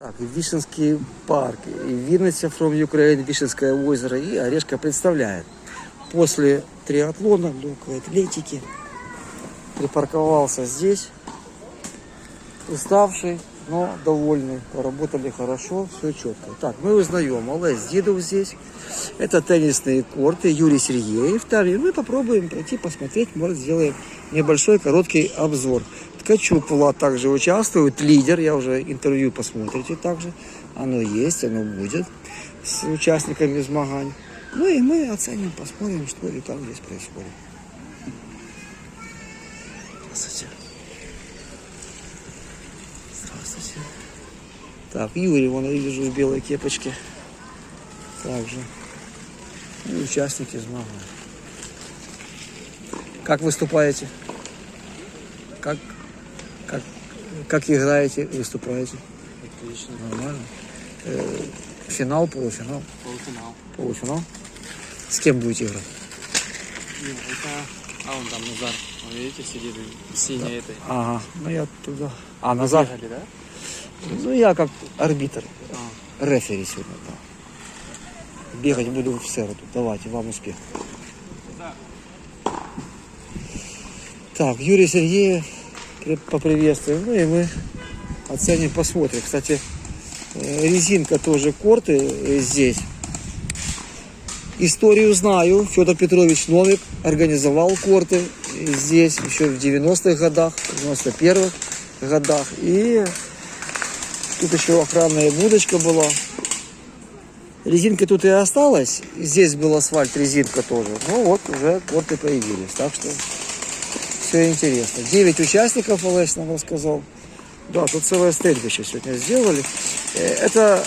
Так, и Вишенский парк, и Винница from Ukraine, Вишенское озеро, и Орешка представляет. После триатлона, легкой атлетики, припарковался здесь, уставший, но довольный. Поработали хорошо, все четко. Так, мы узнаем, Олесь Дидов здесь. Это теннисные корты, Юрий Сергеев там. И мы попробуем пройти, посмотреть, может, сделаем небольшой короткий обзор. Ткачук Влад также участвует, лидер, я уже интервью посмотрите также. Оно есть, оно будет с участниками змагань. Ну и мы оценим, посмотрим, что и там здесь происходит. Здравствуйте. Здравствуйте. Так, Юрий, вон я вижу в белой кепочке. Также. И участники змагань. Как выступаете? Как, как, как играете, выступаете? Отлично. Нормально. Э, финал, полуфинал, Полуфинал. полуфинал. С кем будете играть? Ну, это... А, он там Назар. Вы видите, сидит в синей этой. Ага, ну я туда. А, назад. Бегали, да? Ну я как арбитр, А, рефери сегодня, да. Бегать буду в середу. Давайте, вам успех. Так, Юрий Сергеев при- поприветствуем. Ну и мы оценим, посмотрим. Кстати, э, резинка тоже корты э, здесь. Историю знаю. Федор Петрович Новик организовал корты здесь еще в 90-х годах, в 91-х годах. И тут еще охранная будочка была. Резинка тут и осталась. Здесь был асфальт, резинка тоже. Ну вот, уже корты появились. Так что все интересно. 9 участников, Олесь нам рассказал. Да, тут целое стрельбище сегодня сделали. Э, Это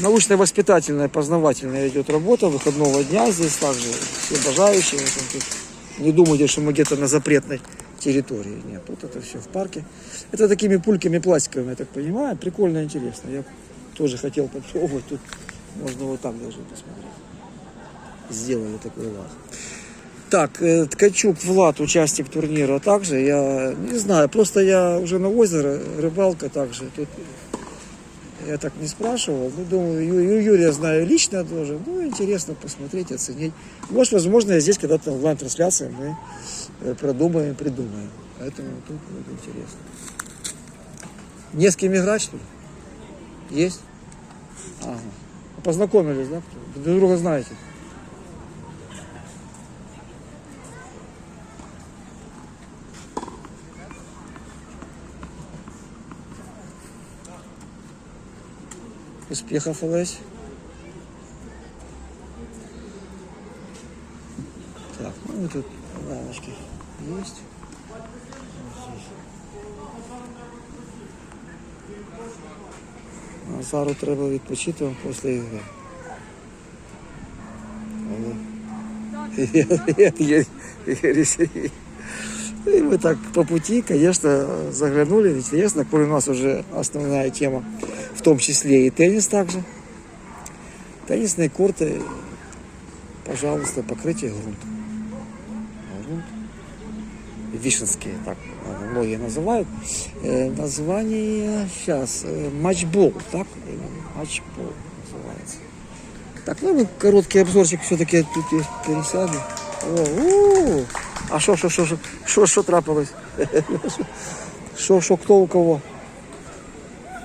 научно-воспитательная, познавательная идет работа выходного дня. Здесь также все тут Не думайте, что мы где-то на запретной территории. Нет, тут это все в парке. Это такими пульками пластиковыми, я так понимаю. Прикольно, интересно. Я тоже хотел попробовать. Тут можно вот так даже посмотреть. Сделали такой лаз. Так, э, Ткачук Влад, участник турнира также. Я не знаю, просто я уже на озеро, рыбалка также. Тут я так не спрашивал. Ну, думаю, Ю- Юрия знаю лично тоже. Ну, интересно посмотреть, оценить. Может, возможно, здесь когда-то онлайн-трансляция мы э, продумаем, придумаем. Поэтому тут будет интересно. Не с кем играть, что ли? Есть? Ага. Познакомились, да? Друг друга знаете? Успехов Олесь. Так, ну і тут рамочки есть. Азару треба відпочити після ігри. Але... Я, я, я, я, я, я, я, я, И мы так по пути, конечно, заглянули. Интересно, коль у нас уже основная тема, в том числе и теннис также. Теннисные корты, пожалуйста, покрытие грунтом. Грунт. Вишенские, так э, многие называют. Э, название сейчас матчбол, так? Матчбол называется. Так, ну короткий обзорчик все-таки тут пересяду. О, а що, що, що, що, що трапилось? Що, що, хто у кого?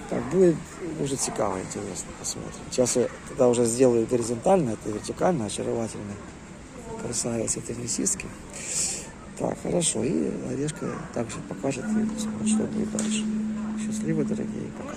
Так, будет уже цікаво, интересно, посмотрим. Сейчас я тогда уже сделаю горизонтально, это вертикально, очаровательно. Красавицы теннисистки. Так, хорошо. И Орешка также покажет, и посмотрим, что будет дальше. Счастливо, дорогие, пока.